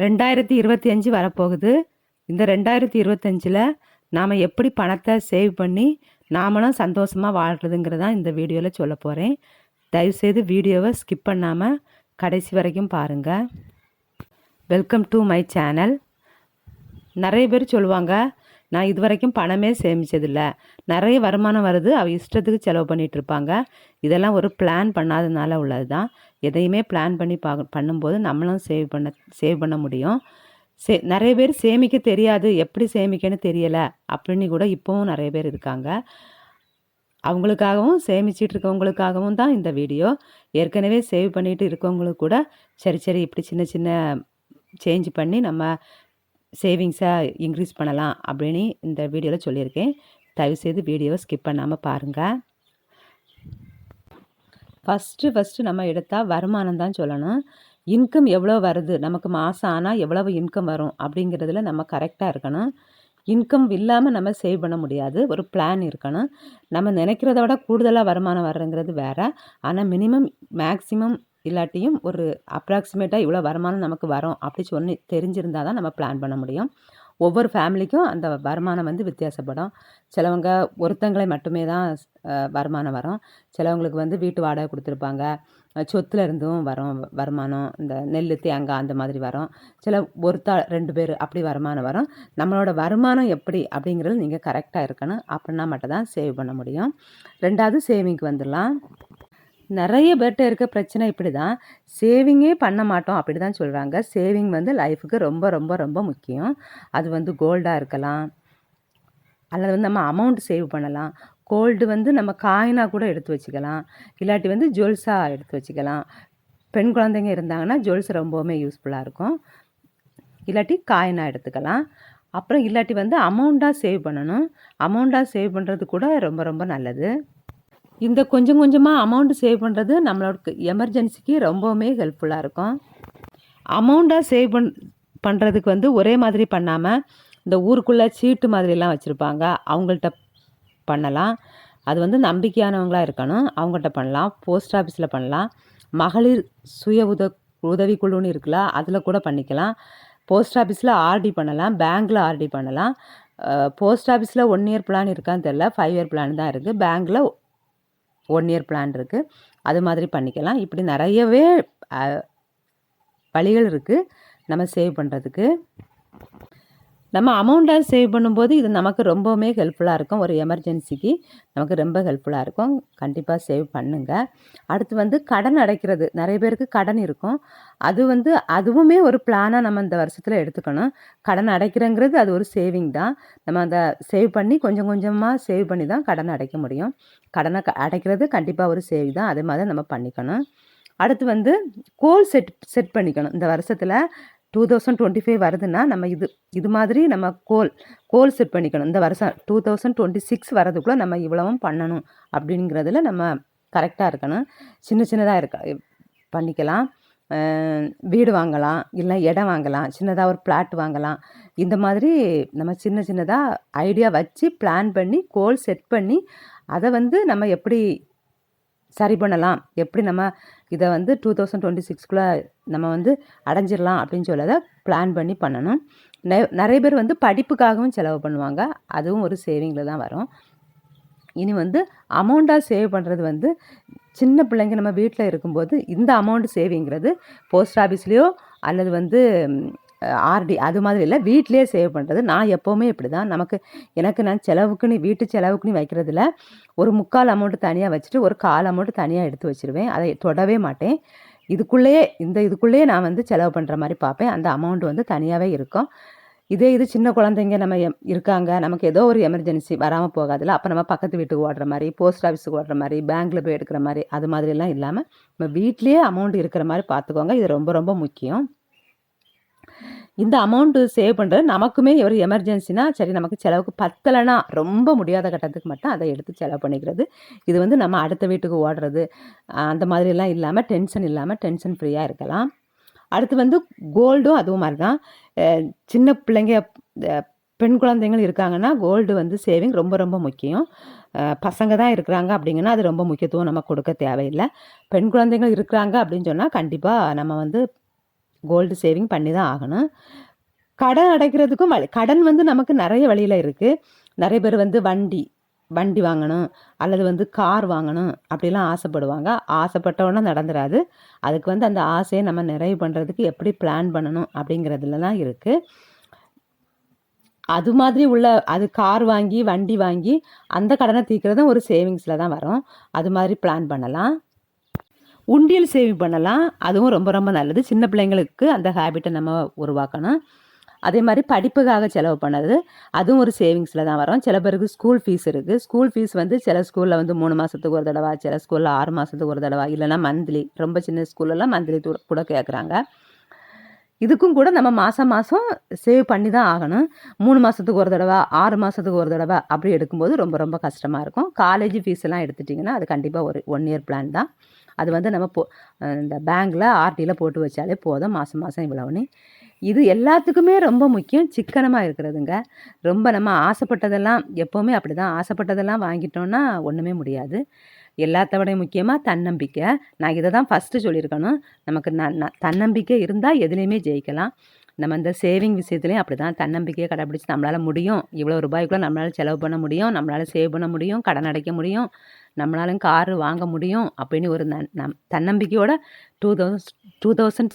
ரெண்டாயிரத்தி இருபத்தி அஞ்சு வரப்போகுது. இந்த ரெண்டாயிரத்தி இருபத்தஞ்சில் நாம் எப்படி பணத்தை சேவ் பண்ணி நாமளும் சந்தோஷமாக வாழ்கிறதுங்கிறது தான் இந்த வீடியோவில் சொல்ல போகிறேன் தயவுசெய்து வீடியோவை ஸ்கிப் பண்ணாமல் கடைசி வரைக்கும் பாருங்கள் வெல்கம் டு மை சேனல் நிறைய பேர் சொல்லுவாங்க நான் இது வரைக்கும் பணமே சேமிச்சதில்ல. நிறைய வருமானம் வருது. அவ இஷ்டத்துக்கு செலவு பண்ணிகிட்ருப்பாங்க இருப்பாங்க இதெல்லாம் ஒரு பிளான் பண்ணாதனால உள்ளது தான் எதையுமே பிளான் பண்ணி பா பண்ணும்போது நம்மளும் சேவ் பண்ண சேவ் பண்ண முடியும். சே நிறைய பேர் சேமிக்க தெரியாது. எப்படி சேமிக்கன்னு தெரியலை. அப்படின்னு கூட இப்போவும் நிறைய பேர் இருக்காங்க. அவங்களுக்காகவும் சேமிச்சிட்டு இருக்கவங்களுக்காகவும் தான் இந்த வீடியோ. ஏற்கனவே சேவ் பண்ணிட்டு இருக்கவங்களுக்கு கூட சரி சரி இப்படி சின்ன சின்ன சேஞ்ச் பண்ணி நம்ம சேவிங்ஸை இன்க்ரீஸ் பண்ணலாம் அப்படின்னு இந்த வீடியோவில் சொல்லியிருக்கேன். தயவுசெய்து வீடியோவை ஸ்கிப் பண்ணாமல் பாருங்கள் ஃபஸ்ட்டு ஃபஸ்ட்டு நம்ம எடுத்தால் வருமானம் தான் சொல்லணும். இன்கம் எவ்வளோ வருது? நமக்கு மாதம் ஆனால் எவ்வளவு இன்கம் வரும்? அப்படிங்கிறதுல நம்ம கரெக்டாக இருக்கணும். இன்கம் இல்லாமல் நம்ம சேவ் பண்ண முடியாது. ஒரு பிளான் இருக்கணும். நம்ம நினைக்கிறத விட கூடுதலாக வருமானம் வர்றங்கிறது வேறு. ஆனால் மினிமம் மேக்ஸிமம் இல்லாட்டியும் ஒரு அப்ராக்சிமேட்டாக இவ்வளோ வருமானம் நமக்கு வரும் அப்படி சொல்லி தெரிஞ்சிருந்தால் தான் நம்ம பிளான் பண்ண முடியும். ஒவ்வொரு ஃபேமிலிக்கும் அந்த வருமானம் வந்து வித்தியாசப்படும். சிலவங்க ஒருத்தங்களை மட்டுமே தான் வருமானம் வரும். சிலவங்களுக்கு வந்து வீட்டு வாடகை கொடுத்துருப்பாங்க. சொத்துல இருந்தும் வரும் வருமானம். இந்த நெல் தேங்காய் அந்த மாதிரி வரும். சில ஒருத்தா ரெண்டு பேர் அப்படி வருமானம் வரும். நம்மளோட வருமானம் எப்படி அப்படிங்கிறது நீங்கள் கரெக்டாக இருக்கணும். அப்படின்னா மட்டும் தான் சேவ் பண்ண முடியும். ரெண்டாவது சேவிங்க்கு வந்துடலாம். நிறைய பேர்கிட்ட இருக்க பிரச்சனை இப்படி தான் சேவிங்கே பண்ண மாட்டோம் அப்படி தான் சொல்கிறாங்க சேவிங் வந்து லைஃபுக்கு ரொம்ப ரொம்ப ரொம்ப முக்கியம். அது வந்து கோல்டாக இருக்கலாம். அல்லது வந்து நம்ம அமௌண்ட் சேவ் பண்ணலாம். கோல்டு வந்து நம்ம காயினாக கூட எடுத்து வச்சுக்கலாம். இல்லாட்டி வந்து ஜுவல்ஸாக எடுத்து வச்சுக்கலாம். பெண் குழந்தைங்க இருந்தாங்கன்னா ஜுவல்ஸ் ரொம்பவுமே யூஸ்ஃபுல்லாக இருக்கும். இல்லாட்டி காயினாக எடுத்துக்கலாம். அப்புறம் இல்லாட்டி வந்து அமௌண்ட்டாக சேவ் பண்ணணும். அமௌண்ட்டாக சேவ் பண்ணுறது கூட ரொம்ப ரொம்ப நல்லது. இந்த கொஞ்சம் கொஞ்சமாக அமௌண்ட் சேவ் பண்ணுறது நம்மளோட எமர்ஜென்சிக்கு ரொம்பவுமே ஹெல்ப்ஃபுல்லாக இருக்கும். அமௌண்ட்டாக சேவ் பண் பண்ணுறதுக்கு வந்து ஒரே மாதிரி பண்ணாமல் இந்த ஊருக்குள்ளே சீட்டு மாதிரிலாம் வச்சுருப்பாங்க அவங்கள்ட்ட பண்ணலாம். அது வந்து நம்பிக்கையானவங்களாக இருக்கணும் அவங்கள்ட்ட பண்ணலாம். போஸ்ட் ஆஃபீஸில் பண்ணலாம். மகளிர் சுய உத உதவிக்குழுன்னு இருக்குல்ல அதில் கூட பண்ணிக்கலாம். போஸ்ட் ஆஃபீஸில் ஆர்டி பண்ணலாம். பேங்க்கில் ஆர்டி பண்ணலாம். போஸ்ட் ஆஃபீஸில் ஒன் இயர் பிளான் இருக்கான்னு தெரில ஃபைவ் இயர் பிளான் தான் இருக்குது பேங்க்கில் ஒன் இயர் பிளான் இருக்குது அது மாதிரி பண்ணிக்கலாம். இப்படி நிறையவே வழிகள் இருக்குது நம்ம சேவ் பண்ணுறதுக்கு நம்ம அமௌண்ட்டாக சேவ் பண்ணும்போது இது நமக்கு ரொம்பவுமே ஹெல்ப்ஃபுல்லாக இருக்கும். ஒரு எமர்ஜென்சிக்கு நமக்கு ரொம்ப ஹெல்ப்ஃபுல்லாக இருக்கும். கண்டிப்பாக சேவ் பண்ணுங்கள் அடுத்து வந்து கடன் அடைக்கிறது. நிறைய பேருக்கு கடன் இருக்கும். அது வந்து அதுவுமே ஒரு பிளானாக நம்ம இந்த வருஷத்தில் எடுத்துக்கணும். கடன் அடைக்கிறங்கிறது அது ஒரு சேவிங் தான். நம்ம அதை சேவ் பண்ணி கொஞ்சம் கொஞ்சமாக சேவ் பண்ணி தான் கடன் அடைக்க முடியும். கடனை க அடைக்கிறது கண்டிப்பாக ஒரு சேவ் தான். அதே மாதிரி நம்ம பண்ணிக்கணும். அடுத்து வந்து கோல் செட் செட் பண்ணிக்கணும். இந்த வருஷத்தில் டூ தௌசண்ட் டுவெண்ட்டி ஃபைவ் வருதுன்னா நம்ம இது இது மாதிரி நம்ம கோல் கோல் செட் பண்ணிக்கணும். இந்த வருஷம் டூ தௌசண்ட் டுவெண்ட்டி சிக்ஸ் வரதுக்குள்ளே நம்ம இவ்வளவும் பண்ணணும் அப்படிங்கிறதுல நம்ம கரெக்டாக இருக்கணும். சின்ன சின்னதாக இருக்க பண்ணிக்கலாம். வீடு வாங்கலாம் இல்லை இடம் வாங்கலாம் சின்னதாக ஒரு பிளாட் வாங்கலாம். இந்த மாதிரி நம்ம சின்ன சின்னதாக ஐடியா வச்சு பிளான் பண்ணி கோல் செட் பண்ணி அதை வந்து நம்ம எப்படி சரி பண்ணலாம். எப்படி நம்ம இதை வந்து டூ தௌசண்ட் டுவெண்ட்டி சிக்ஸ்க்குள்ளே நம்ம வந்து அடைஞ்சிடலாம் அப்படின்னு சொல்லதை பிளான் பண்ணி பண்ணணும். நெ- நிறைய பேர் வந்து படிப்புக்காகவும் செலவு பண்ணுவாங்க. அதுவும் ஒரு சேவிங்கில் தான் வரும். இனி வந்து அமௌண்ட்டாக சேவ் பண்ணுறது வந்து சின்ன பிள்ளைங்க நம்ம வீட்டில் இருக்கும்போது இந்த அமௌண்ட் சேவிங்கிறது போஸ்ட் ஆஃபீஸ்லேயோ அல்லது வந்து ஆர்டி அது மாதிரி இல்லை. வீட்டிலேயே சேவ் பண்ணுறது நான் எப்போவுமே இப்படி தான் நமக்கு எனக்கு நான் செலவுக்குன்னு வீட்டு செலவுக்குன்னு வைக்கிறதுல ஒரு முக்கால் அமௌண்ட்டு தனியாக வச்சுட்டு ஒரு கால் அமௌண்ட்டு தனியாக எடுத்து வச்சிருவேன். அதை தொடவே மாட்டேன். இதுக்குள்ளேயே இந்த இதுக்குள்ளேயே நான் வந்து செலவு பண்ணுற மாதிரி பார்ப்பேன். அந்த அமௌண்ட் வந்து தனியாகவே இருக்கும். இதே இது சின்ன குழந்தைங்க நம்ம இருக்காங்க. நமக்கு ஏதோ ஒரு எமர்ஜென்சி வராமல் போகாதுல்ல. அப்போ நம்ம பக்கத்து வீட்டுக்கு ஓடுற மாதிரி போஸ்ட் ஆஃபீஸுக்கு ஓடுற மாதிரி பேங்க்கில் போய் எடுக்கிற மாதிரி அது மாதிரிலாம் இல்லாமல் நம்ம வீட்லேயே அமௌண்ட் இருக்கிற மாதிரி பார்த்துக்கோங்க. இது ரொம்ப ரொம்ப முக்கியம். இந்த அமௌண்ட்டு சேவ் பண்ணுறது நமக்குமே ஒரு எமர்ஜென்சினா சரி நமக்கு செலவுக்கு பத்தலைனா ரொம்ப முடியாத கட்டத்துக்கு மட்டும் அதை எடுத்து செலவு பண்ணிக்கிறது. இது வந்து நம்ம அடுத்த வீட்டுக்கு ஓடுறது அந்த மாதிரிலாம் இல்லாமல் டென்ஷன் இல்லாமல் டென்ஷன் ஃப்ரீயாக இருக்கலாம். அடுத்து வந்து கோல்டும் அதுவும் மாதிரி தான் சின்ன பிள்ளைங்க பெண் குழந்தைங்கள் இருக்காங்கன்னா கோல்டு வந்து சேவிங் ரொம்ப ரொம்ப முக்கியம். பசங்க தான் இருக்கிறாங்க அப்படிங்கன்னா அது ரொம்ப முக்கியத்துவம் நம்ம கொடுக்க தேவையில்லை. பெண் குழந்தைகள் இருக்கிறாங்க அப்படின்னு சொன்னால் கண்டிப்பாக நம்ம வந்து கோல்டு சேவிங் பண்ணி தான் ஆகணும். கடன் அடைக்கிறதுக்கும் வழி கடன் வந்து நமக்கு நிறைய வழியில் இருக்குது நிறைய பேர் வந்து வண்டி வண்டி வாங்கணும் அல்லது வந்து கார் வாங்கணும் அப்படிலாம் ஆசைப்படுவாங்க. ஆசைப்பட்டவொன்னே நடந்துடாது அதுக்கு வந்து அந்த ஆசையை நம்ம நிறைவு பண்ணுறதுக்கு எப்படி பிளான் பண்ணணும் அப்படிங்கிறதுலலாம் இருக்குது அது மாதிரி உள்ள அது கார் வாங்கி வண்டி வாங்கி அந்த கடனை தீர்க்கிறதும் ஒரு சேவிங்ஸில் தான் வரும். அது மாதிரி பிளான் பண்ணலாம். உண்டியல் சேவிங் பண்ணலாம். அதுவும் ரொம்ப ரொம்ப நல்லது. சின்ன பிள்ளைங்களுக்கு அந்த ஹேபிட்டை நம்ம உருவாக்கணும். அதே மாதிரி படிப்புக்காக செலவு பண்ணது. அதுவும் ஒரு சேவிங்ஸில் தான் வரும். சில பேருக்கு ஸ்கூல் ஃபீஸ் இருக்குது ஸ்கூல் ஃபீஸ் வந்து சில ஸ்கூலில் வந்து மூணு மாதத்துக்கு ஒரு தடவை சில ஸ்கூலில் ஆறு மாதத்துக்கு ஒரு தடவை இல்லைன்னா மந்த்லி ரொம்ப சின்ன ஸ்கூல்லலாம் மந்த்லி கூட கேட்குறாங்க இதுக்கும் கூட நம்ம மாதம் மாதம் சேவ் பண்ணி தான் ஆகணும். மூணு மாதத்துக்கு ஒரு தடவை ஆறு மாதத்துக்கு ஒரு தடவை அப்படி எடுக்கும்போது ரொம்ப ரொம்ப கஷ்டமாக இருக்கும். காலேஜ் ஃபீஸ் எல்லாம் எடுத்துட்டிங்கன்னா அது கண்டிப்பாக ஒரு ஒன் இயர் பிளான் தான். அது வந்து நம்ம போ இந்த பேங்க்கில் ஆர்டியில் போட்டு வச்சாலே போதும் மாதம் மாதம் இவ்வளோன்னு இது எல்லாத்துக்குமே ரொம்ப முக்கியம் சிக்கனமாக இருக்கிறதுங்க. ரொம்ப நம்ம ஆசைப்பட்டதெல்லாம் எப்போவுமே அப்படி தான் ஆசைப்பட்டதெல்லாம் வாங்கிட்டோன்னா ஒன்றுமே முடியாது. எல்லாத்த விட முக்கியமாக தன்னம்பிக்கை. நான் இதை தான் ஃபஸ்ட்டு சொல்லியிருக்கணும். நமக்கு ந தன்னம்பிக்கை இருந்தால் எதுலேயுமே ஜெயிக்கலாம். நம்ம இந்த சேவிங் விஷயத்துலையும் அப்படி தான் தன்னம்பிக்கையை கடைப்பிடிச்சி நம்மளால் முடியும். இவ்வளோ ரூபாய்க்குள்ளே நம்மளால் செலவு பண்ண முடியும். நம்மளால் சேவ் பண்ண முடியும். கடன் அடைக்க முடியும். நம்மளாலும் காரு வாங்க முடியும் அப்படின்னு ஒரு நன் நம் தன்னம்பிக்கையோட டூ தௌசண்ட் டூ தௌசண்ட்